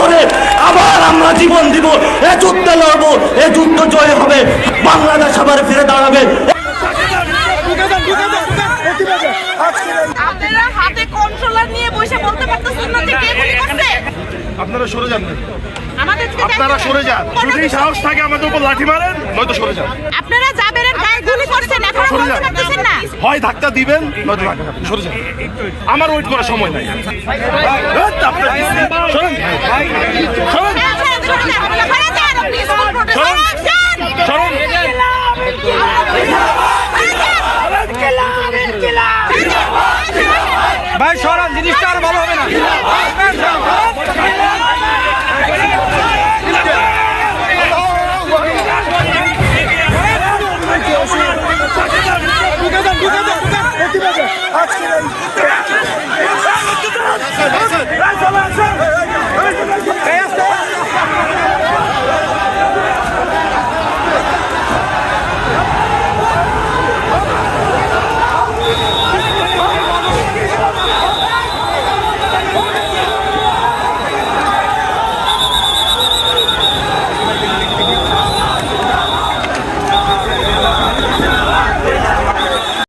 একাত্তরে আবার আমরা জীবন দিব। এ যুদ্ধে লড়বো এ যুদ্ধ জয় হবে। বাংলাদেশ আবার ফিরে দাঁড়াবে। আপনারা হাতে কন্ট্রোলার নিয়ে বসে বলতে পারতেছেন না যে কে গুলি করছে? আপনারা সরে যান আপনারা সরে যান। যদি সাহস থাকে আমাদের উপর লাঠি মারেন নয়তো সরে যান। আপনারা জাবেরের গায়ে গুলি করছেন এখন বলতে পারতেছেন না। হয় ধাক্কা দিবেন নয়তো সরে যান। আমার ওয়েট করার সময় নাই। আপনার শোনেন শোনেন ভাই সরান জিনিসটা আর ভালো হবে না।